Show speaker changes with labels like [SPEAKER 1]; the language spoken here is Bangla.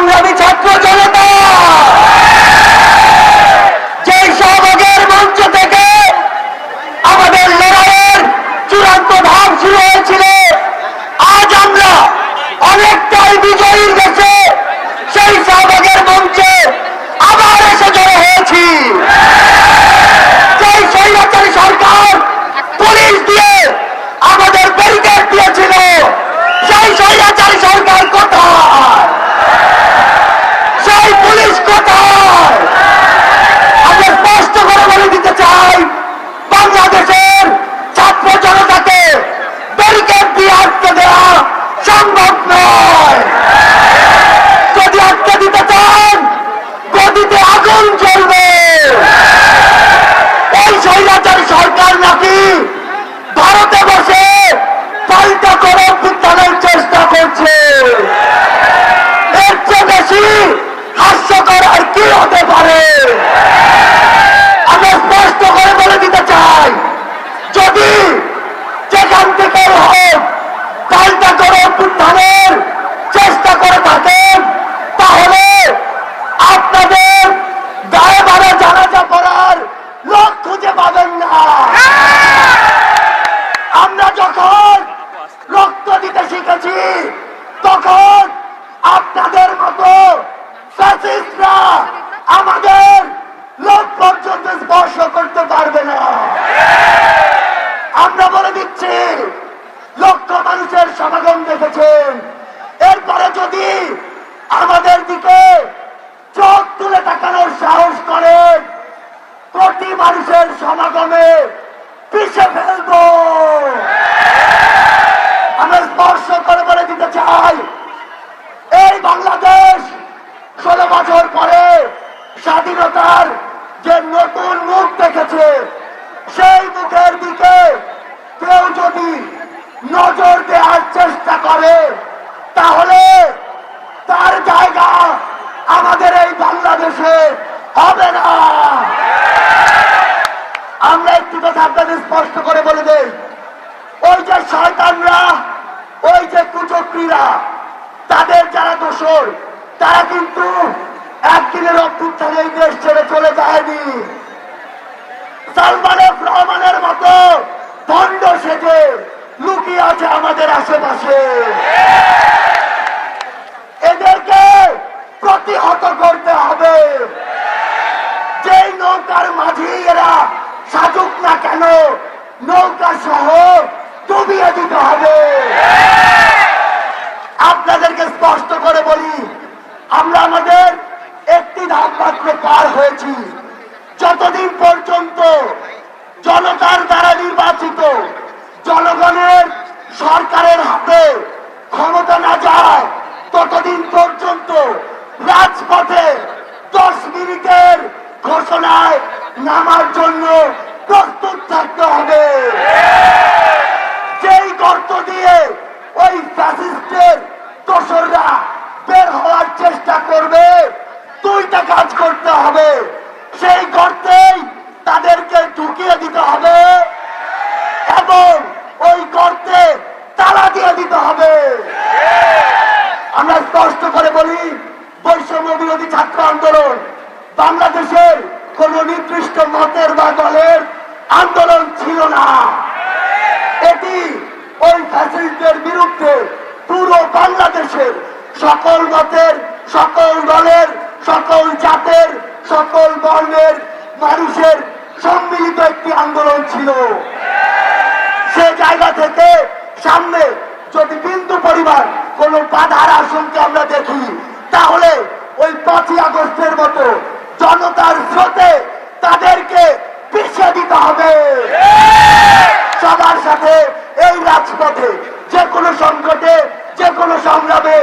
[SPEAKER 1] সংগ্রামী ছাত্র জনতা! যেই সহযোগের মঞ্চ থেকে আমাদের লড়াইয়ের চূড়ান্ত ধাপ শুরু হয়েছিল, আজ আমরা অনেকটাই বিজয়ীর দেশে সেই সহযোগের মঞ্চে আবার এসে জড়ো হয়েছি। সেই স্বৈরাচারী সরকার পুলিশ দিয়ে আমাদের ব্যারিকেড দিয়েছিল, সেই স্বৈরাচারী সরকার কোথায়? বলে দিতে চাই, বাংলাদেশের ছাত্র জনতাকে ব্যারিকেড দিয়ে আটকে দেওয়া সম্ভব যদি আটকে দিতে চান, গদিতে আগুন পাল্টা করে চেষ্টা করছে? এর চেয়ে বেশি হাস্যকর আর কি হতে পারে? আমি স্পষ্ট করে বলে দিতে চাই, যদি যেখান থেকে হোক পাল্টা করে উত্থানের চেষ্টা করে থাকেন, তাহলে আপনাদের গায়ে বারে জানাজা করার লোক খুঁজে পাবেন না। আমরা যখন রক্ত দিতে শিখেছি তখন আপনাদের মতো ফ্যাসিস্টরা আমাদের লোক পর্যন্ত স্পর্শ করতে পারবে না। আমরা বলে দিচ্ছি, লক্ষ মানুষের সমাগম দেখেছেন। এরপরে যদি আমাদের দিকে চোখ তুলে তাকানোর সাহস করেন, কোটি মানুষের সমাগমে পিছে ফেলব। আমরা স্পর্শ করে বলে দিতে চাই, এই বাংলাদেশ স্বাধীনতার যে নতুন মুখ দেখেছে, সেই মুখের দিকে কেউ যদি নজর দেওয়ার চেষ্টা করে, তাহলে তার জায়গা আমাদের এই বাংলাদেশে হবে না। আমরা একটু কথা আপনাদের স্পষ্ট করে বলে দেই, ওই যে শয়তানরা, ওই যে কুচক্রীরা, তাদের যারা দোষর, তারা কিন্তু একদিনের অভ্যুত্থানে এই দেশ ছেড়ে চলে যায়নি। সালমানের মতো ভণ্ড সেজে লুকিয়ে আছে আমাদের আশেপাশে। এদেরকে প্রতিহত করতে হবে। যেই নৌকার মাঝি এরা সাজুক না কেন, নৌকা সহ ডুবিয়ে দিতে হবে। আপনাদেরকে স্পষ্ট করে বলি আমরা আমাদের একটি ধাপ মাত্র পার হয়েছি যতদিন পর্যন্ত জনতার দ্বারা নির্বাচিত জনগণের সরকারের হাতে ক্ষমতা না যায়, ততদিন পর্যন্ত রাজপথে দশ মিনিটের ঘোষণায় নামার জন্য প্রস্তুত থাকতে হবে। যেই গর্ত দিয়ে ওই ফ্যাসিস্টের দোসররা বের হওয়ার চেষ্টা করবে, দুইটা কাজ করতে হবে সেই গর্তেই তাদেরকে ঢুকিয়ে দিতে হবে এবং ওই গর্তে তালা দিয়ে দিতে হবে আমরা স্পষ্ট করে বলি বৈষম্য বিরোধী ছাত্র আন্দোলন বাংলাদেশের কোন নির্দিষ্ট মতের বা দলের আন্দোলন ছিল না। এটি ওই ফ্যাসিলিটির বিরুদ্ধে পুরো বাংলাদেশের সকল মতের, সকল দলের, সকল জাতের, সকল বর্ণের মানুষের সম্মিলিত একটি আন্দোলন ছিল। সে জায়গা থেকে সামনে যদি বিন্দু পরিমাণ কোন বাধার আশঙ্কা আমরা দেখি, তাহলে ওই পাঁচই আগস্টের মতো কোনো সংকটে যে কোনো সংগ্রামে